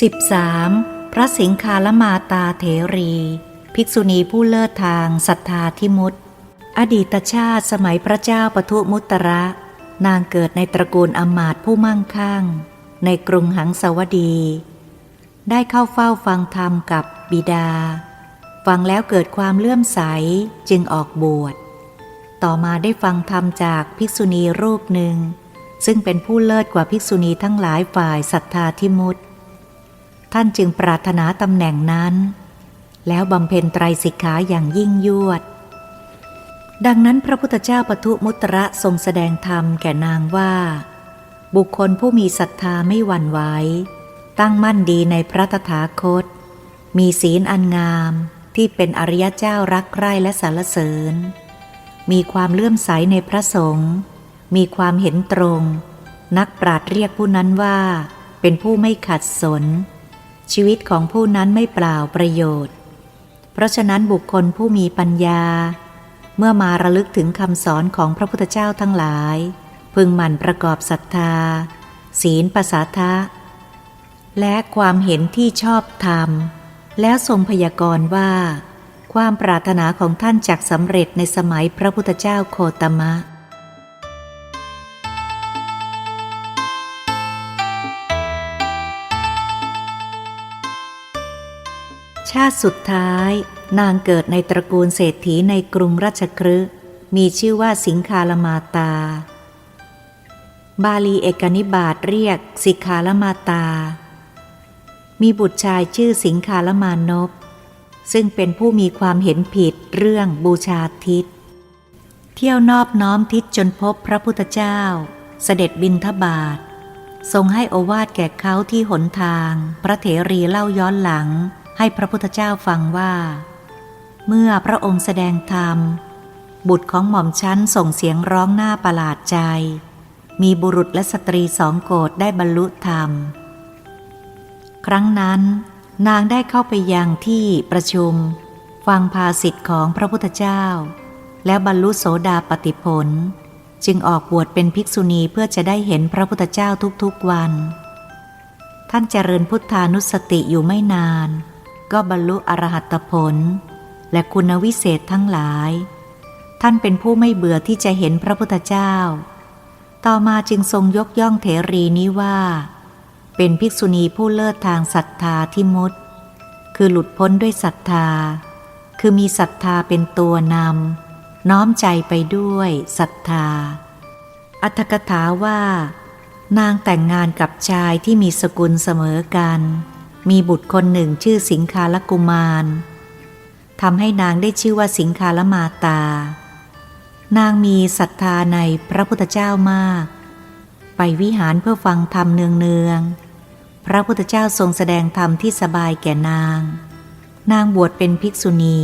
13. พระสิงคาลมาตาเถรี ภิกษุณีผู้เลิศทางศรัทธาทิมุตอดีตชาติสมัยพระเจ้าปทุมุตระ นางเกิดในตระกูลอมาตผู้มั่งคั่ง ในกรุงหังสาวดี ได้เข้าเฝ้าฟังธรรมกับบิดา ฟังแล้วเกิดความเลื่อมใสจึงออกบวช ต่อมาได้ฟังธรรมจากภิกษุณีรูปหนึ่ง ซึ่งเป็นผู้เลิศกว่าภิกษุณีทั้งหลายฝ่ายศรัทธาทิมุต ท่านจึงปรารถนาตำแหน่งนั้น แล้วบำเพ็ญไตรสิกขาอย่างยิ่งยวด ดังนั้นพระพุทธเจ้าปทุมุตระทรงแสดงธรรมแก่นางว่า บุคคลผู้มีศรัทธาไม่หวั่นไหวตั้งมั่นดีในพระตถาคต มีศีลอันงามที่เป็นอริยเจ้ารักใคร่และสรรเสริญ มีความเลื่อมใสในพระสงฆ์มีความเห็นตรง นักปราดเรียกผู้นั้นว่า เป็นผู้ไม่ขัดสน ชีวิตของผู้นั้นไม่เปล่าประโยชน์ เพราะฉะนั้นบุคคลผู้มีปัญญา เมื่อมาระลึกถึงคำสอนของพระพุทธเจ้าทั้งหลาย พึงหมั่นประกอบศรัทธา ศีลประสาทะ และความเห็นที่ชอบธรรม แล้วทรงพยากรณ์ว่า ความปรารถนาของท่านจักสำเร็จในสมัยพระพุทธเจ้าโคตมะ ชาติสุดท้าย นางเกิดในตระกูลเศรษฐีในกรุงราชครึมีชื่อว่าสิงคาลมาตา บาลีเอกนิบาตเรียกสิกาลมาตา มีบุตรชายชื่อสิงคาลมานพซึ่งเป็นผู้มีความเห็นผิดเรื่องบูชาทิศ เที่ยวนอบน้อมทิศจนพบพระพุทธเจ้า เสด็จบินทบาททรงให้อวาทแก่เขาที่หนทาง พระเถรีเล่าย้อนหลัง ให้พระพุทธเจ้าฟังว่า เมื่อพระองค์แสดงธรรม บุตรของหม่อมชั้นส่งเสียงร้องหน้าประหลาดใจ มีบุรุษและสตรีสองโกรธได้บรรลุธรรม ครั้งนั้น นางได้เข้าไปยังที่ประชุม ฟังภาสิทธิ์ของพระพุทธเจ้า แล้วบรรลุโสดาปติผล จึงออกบวชเป็นภิกษุณีเพื่อจะได้เห็นพระพุทธเจ้าทุกๆวัน ท่านเจริญพุทธานุสติอยู่ไม่นาน ก็บรรลุอรหัตผล และคุณวิเศษทั้งหลาย ท่านเป็นผู้ไม่เบื่อที่จะเห็นพระพุทธเจ้า ต่อมาจึงทรงยกย่องเถรีนี้ว่า เป็นภิกษุณีผู้เลิศทางศรัทธาที่มุดคือหลุดพ้นด้วยศรัทธา คือมีศรัทธาเป็นตัวนำน้อมใจไปด้วยศรัทธา อัตถกถาว่า นางแต่งงานกับชายที่มีสกุลเสมอกัน มีบุตรคนหนึ่งชื่อสิงคาลกุมารทำให้นางได้ชื่อว่าสิงคาลมาตา นางมีศรัทธาในพระพุทธเจ้ามาก ไปวิหารเพื่อฟังธรรมเนืองๆ พระพุทธเจ้าทรงแสดงธรรมที่สบายแก่นาง นางบวชเป็นภิกษุณี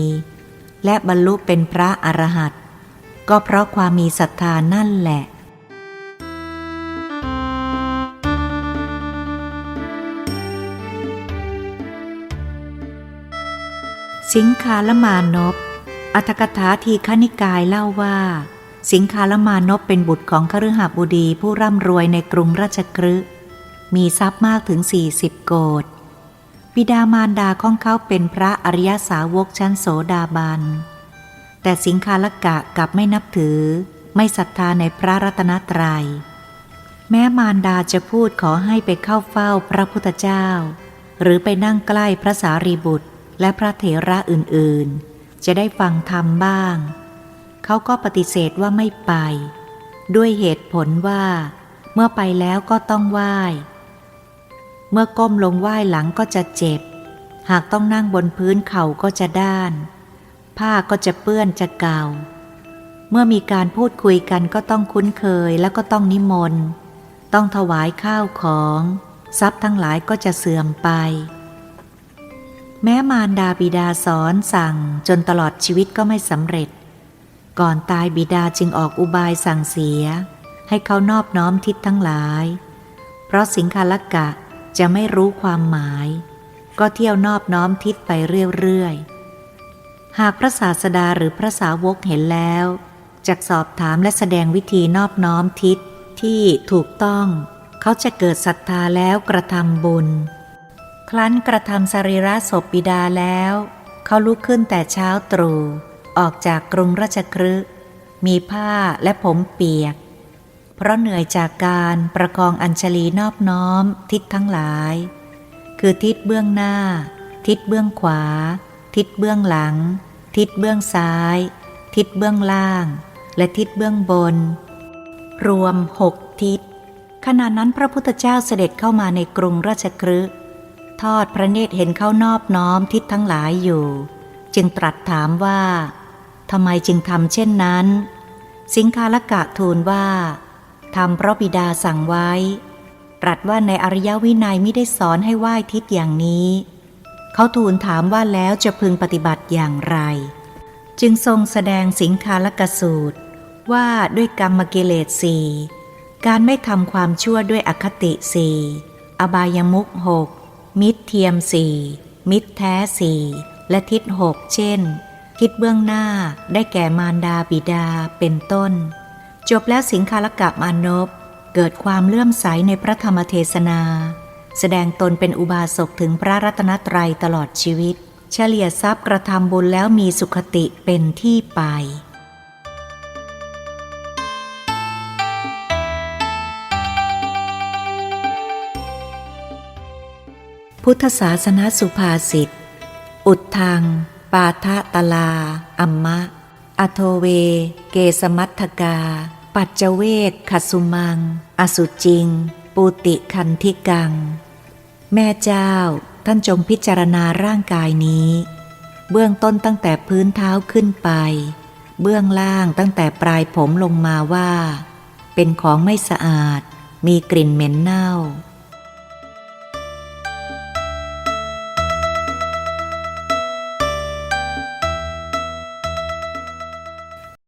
และบรรลุเป็นพระอรหันต์ก็เพราะความมีศรัทธานั่นแหละ สิงคาลมานพอัตกถาทีคณิกายเล่าว่า สิงคาลมานพเป็นบุตรของคฤหบดีผู้ร่ำรวยในกรุงราชกฤห์มีทรัพย์มากถึง 40 โกดบิดามารดาของเขาเป็นพระอริยสาวกชั้นโสดาบัน แต่สิงคาลกะกลับไม่นับถือ ไม่ศรัทธาในพระรัตนตรยัย แม้มารดาจะพูดขอให้ไปเข้าเฝ้าพระพุทธเจ้า หรือไปนั่งใกล้พระสารีบุตร และพระเถระอื่นๆ จะได้ฟังธรรมบ้าง เขาก็ปฏิเสธว่าไม่ไป ด้วยเหตุผลว่า เมื่อไปแล้วก็ต้องไหว้ เมื่อก้มลงไหว้หลังก็จะเจ็บ หากต้องนั่งบนพื้นเข่าก็จะด้าน ผ้าก็จะเปื้อนจะเก่า เมื่อมีการพูดคุยกันก็ต้องคุ้นเคยแล้วก็ต้องนิมนต์ ต้องถวายข้าวของ ทรัพย์ทั้งหลายก็จะเสื่อมไป แม้มารดาบิดาสอนสั่งจนตลอดชีวิตก็ไม่สำเร็จ ก่อนตายบิดาจึงออกอุบายสั่งเสีย ให้เขานอบน้อมทิศทั้งหลาย เพราะสิงคาลกะจะไม่รู้ความหมาย ก็เที่ยวนอบน้อมทิศไปเรื่อยๆ หากพระศาสดาหรือพระสาวกเห็นแล้วจักสอบถามและแสดงวิธีนอบน้อมทิศที่ถูกต้อง เขาจะเกิดศรัทธาแล้วกระทำบุญ ครั้นกระทำสรีระศพบิดาแล้ว เขาลุกขึ้นแต่เช้าตรู่ออกจากกรุงราชครึมีผ้าและผมเปียก เพราะเหนื่อยจากการประคองอัญชลีนอบน้อมทิศทั้งหลาย คือทิศเบื้องหน้า ทิศเบื้องขวา ทิศเบื้องหลัง ทิศเบื้องซ้าย ทิศเบื้องล่าง และทิศเบื้องบน รวมหกทิศขณะนั้นพระพุทธเจ้าเสด็จเข้ามาในกรุงราชครึ ทอดพระเนตรเห็นเขานอบน้อมทิศทั้งหลายอยู่ จึงตรัสถามว่าทำไมจึงทำเช่นนั้น สิงคาลกะทูลว่าทำเพราะบิดาสั่งไว้ ตรัสว่าในอริยวินัยไม่ได้สอนให้ไหว้ทิศอย่างนี้ เขาทูลถามว่าแล้วจะพึงปฏิบัติอย่างไร จึงทรงแสดงสิงคาลกสูตร ว่าด้วยกรรมกิเลสสี่การไม่ทำความชั่วด้วยอคติสี่อบายมุขหก มิตรเทียมสี่มิตรแท้สี่และทิศหกเช่น ทิศเบื้องหน้าได้แก่มารดาบิดาเป็นต้น จบแล้วสิงคาลกะมานพเกิดความเลื่อมใสในพระธรรมเทศนา แสดงตนเป็นอุบาสกถึงพระรัตนตรัยตลอดชีวิต เฉลี่ยทรัพย์กระทำบุญแล้วมีสุขติเป็นที่ไป พุทธศาสนาสุภาษิต อุดทังปาทะตลา อัมมะ อโทเว เกสมัตถกา ปัจเจเวกขสุมัง อสุจิง ปูติคันธิกัง แม่เจ้า ท่านจงพิจารณาร่างกายนี้ เบื้องต้นตั้งแต่พื้นเท้าขึ้นไป เบื้องล่างตั้งแต่ปลายผมลงมาว่า เป็นของไม่สะอาด มีกลิ่นเหม็นเน่า